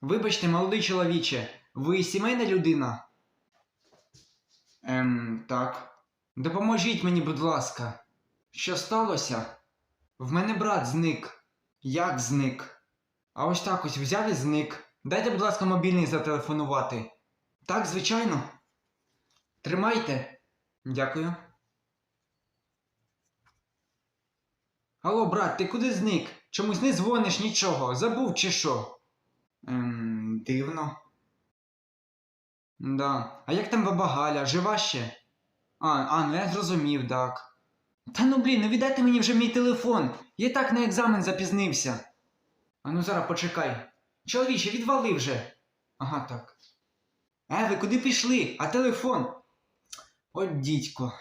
Вибачте, молодий чоловіче, ви сімейна людина? Ем, так. Допоможіть мені, будь ласка. Що сталося? В мене брат зник. Як зник? А ось так ось взяв і зник. Дайте, будь ласка, мобільний зателефонувати. Так, звичайно. Тримайте. Дякую. Алло, брат, ти куди зник? Чомусь не дзвониш нічого. Забув чи що? Ем, дивно. Да. А як там баба Галя? Жива ще? А, а, ну я зрозумів, так. Та ну блін, ну віддайте мені вже мій телефон. Я так на екзамен запізнився. А ну зараз почекай. Чоловіче, відвали вже. Ага, так. Е, ви куди пішли? А телефон? От дідько.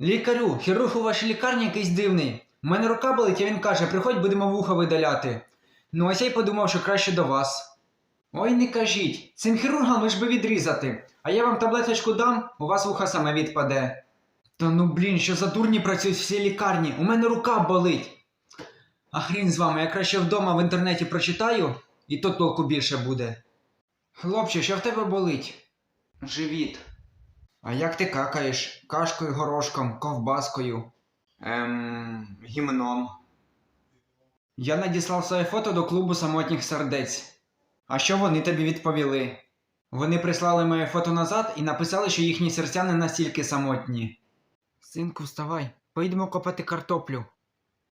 Лікарю, хірург у вашій лікарні якийсь дивний. У мене рука болить, а він каже, приходь, будемо вуха видаляти. Ну, ось я й подумав, що краще до вас. Ой, не кажіть, цим хірургам лиш би відрізати, а я вам таблеточку дам, у вас вуха саме відпаде. Та ну блін, що за дурні працюють всі лікарні, у мене рука болить. А хрін з вами, я краще вдома в інтернеті прочитаю, і то толку більше буде. Хлопче, що в тебе болить? Живіт. А як ти какаєш? Кашкою, горошком, ковбаскою? Ем, гімном. Я надіслав своє фото до клубу самотніх сердець. А що вони тобі відповіли? Вони прислали моє фото назад і написали, що їхні серця не настільки самотні. Синку, вставай, поїдемо копати картоплю.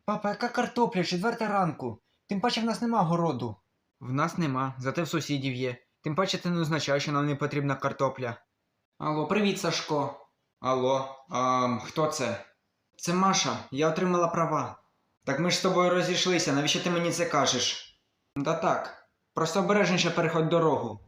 Папа, яка картопля? Четверта ранку. Тим паче в нас нема городу. В нас нема, зате в сусідів є. Тим паче це не означає, що нам не потрібна картопля. Алло, привіт, Сашко. Алло, а, хто це? Це Маша, я отримала права. Так ми ж з тобою розійшлися, навіщо ти мені це кажеш? Та так. Просто обережніше переходь дорогу.